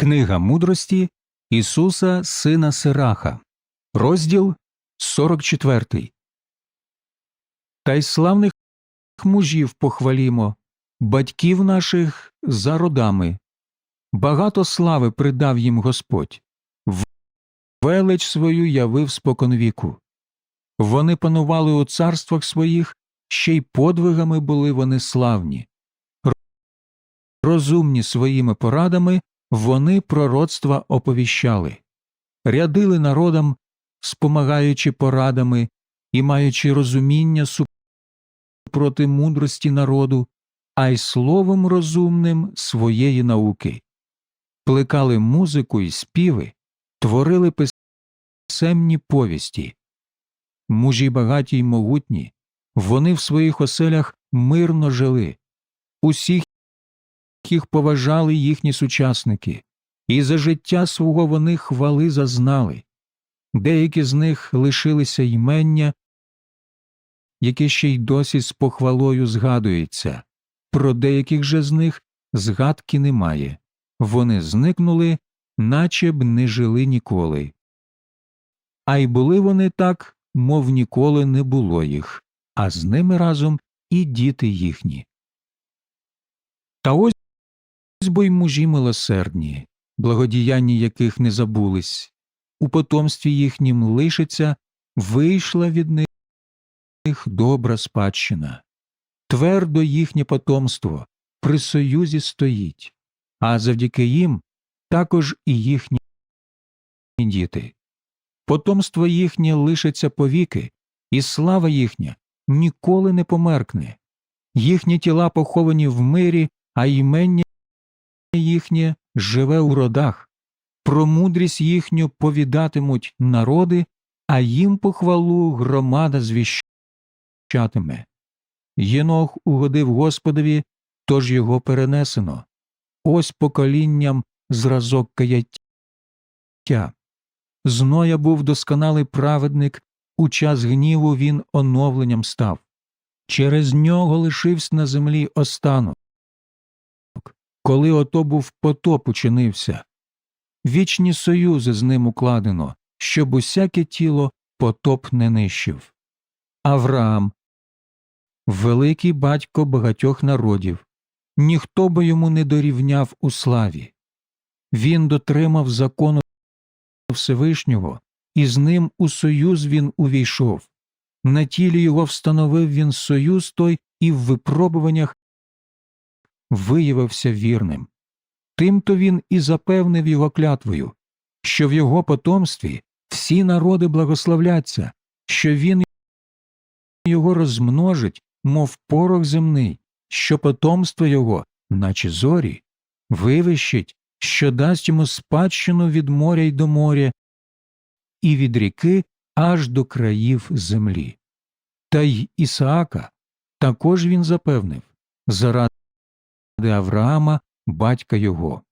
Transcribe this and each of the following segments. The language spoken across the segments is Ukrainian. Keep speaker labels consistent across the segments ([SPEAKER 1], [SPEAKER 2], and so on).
[SPEAKER 1] Книга мудрості Ісуса Сина Сираха, розділ 44. Та й славних мужів похвалімо, батьків наших за родами. Багато слави придав їм Господь, велич свою явив споконвіку. Вони панували у царствах своїх, ще й подвигами були вони славні. Розумні своїми порадами вони пророцтва оповіщали, рядили народам, спомагаючи порадами і маючи розуміння супроти мудрості народу, а й словом розумним своєї науки, плекали музику і співи, творили писемні повісті. Мужі багаті й могутні, вони в своїх оселях мирно жили, усіх їх поважали їхні сучасники, і за життя свого вони хвали зазнали. Деякі з них лишилися ймення, яке ще й досі з похвалою згадується, про деяких же з них згадки немає, вони зникнули, наче б не жили ніколи. А й були вони так, мов ніколи не було їх, а з ними разом і діти їхні. Та ось й мужі милосердні, благодіяння яких не забулись, у потомстві їхнім лишиться, вийшла від них добра спадщина. Твердо їхнє потомство при союзі стоїть, а завдяки їм також і їхні діти. Потомство їхнє лишиться повіки, і слава їхня ніколи не померкне. Їхні тіла поховані в мирі, а ймення їхнє живе у родах. Про мудрість їхню повідатимуть народи, а їм похвалу громада звіщатиме. Єнох угодив Господові, тож його перенесено. Ось поколінням зразок каяття. Зноя був досконалий праведник, у час гніву він оновленням став. Через нього лишився на землі останок. Коли ото був потоп учинився, вічні союзи з ним укладено, щоб усяке тіло потоп не нищив. Авраам, великий батько багатьох народів, ніхто би йому не дорівняв у славі. Він дотримав закону Всевишнього, і з ним у союз він увійшов. На тілі його встановив він союз той і в випробуваннях виявився вірним. Тимто він і запевнив його клятвою, що в його потомстві всі народи благословляться, що він його розмножить, мов порох земний, що потомство його, наче зорі, вивищить, що дасть йому спадщину від моря й до моря, і від ріки аж до країв землі. Та й Ісаака також він запевнив заради Авраама, батька його.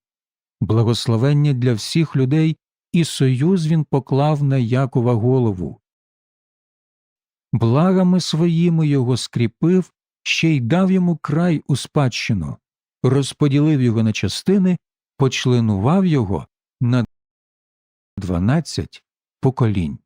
[SPEAKER 1] Благословення для всіх людей і союз він поклав на Якова голову. Благами своїми його скріпив, ще й дав йому край у спадщину, розподілив його на частини, почленував його на дванадцять поколінь.